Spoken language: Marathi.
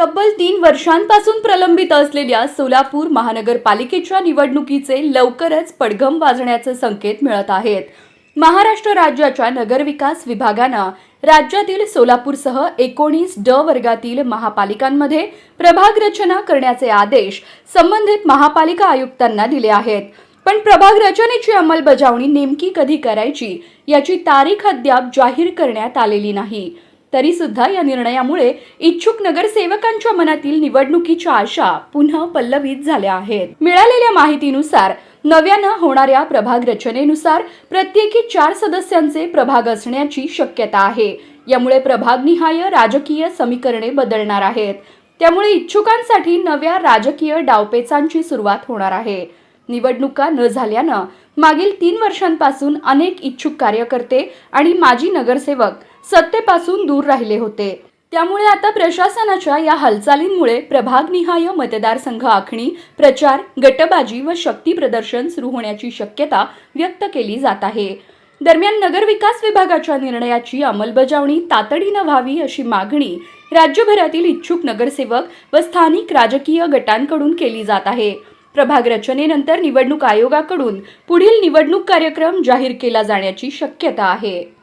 तब्बल तीन वर्षांपासून प्रलंबित असलेल्या सोलापूर महानगरपालिकेच्या निवडणुकीचे लवकरच पडघम वाजण्याचे संकेत मिळत आहेत. महाराष्ट्र राज्याच्या नगरविकास विभागानं राज्यातील सोलापूरसह एकोणीस ड वर्गातील महापालिकांमध्ये प्रभाग रचना करण्याचे आदेश संबंधित महापालिका आयुक्तांना दिले आहेत. पण प्रभाग रचनेची अंमलबजावणी नेमकी कधी करायची याची तारीख अद्याप जाहीर करण्यात आलेली नाही. तरीसुद्धा या निर्णयामुळे इच्छुक नगरसेवकांच्या मनातील निवडणुकीच्या आशा पुन्हा पल्लवित झाल्या आहेत. मिळालेल्या माहितीनुसार नव्यानं होणाऱ्या प्रभाग रचनेनुसार प्रत्येकी चार सदस्यांचे प्रभाग असण्याची शक्यता आहे. यामुळे प्रभागनिहाय राजकीय समीकरणे बदलणार आहेत. त्यामुळे इच्छुकांसाठी नव्या राजकीय डावपेचांची सुरुवात होणार आहे. निवडणुका न झाल्यानं मागील तीन वर्षांपासून अनेक इच्छुक कार्यकर्ते आणि माजी नगरसेवक सत्तेपासून दूर राहिले होते. त्यामुळे आता प्रशासनाच्या या हालचालींमुळे प्रभागनिहाय मतदारसंघ आखणी प्रचार गटबाजी व शक्ती प्रदर्शन सुरू होण्याची शक्यता व्यक्त केली जात आहे. दरम्यान नगरविकास विभागाच्या निर्णयाची अंमलबजावणी तातडीनं व्हावी अशी मागणी राज्यभरातील इच्छुक नगरसेवक व स्थानिक राजकीय गटांकडून केली जात आहे. प्रभाग रचनेनंतर निवडणूक आयोगाकडून पुढील निवडणूक कार्यक्रम जाहीर केला जाण्याची शक्यता आहे.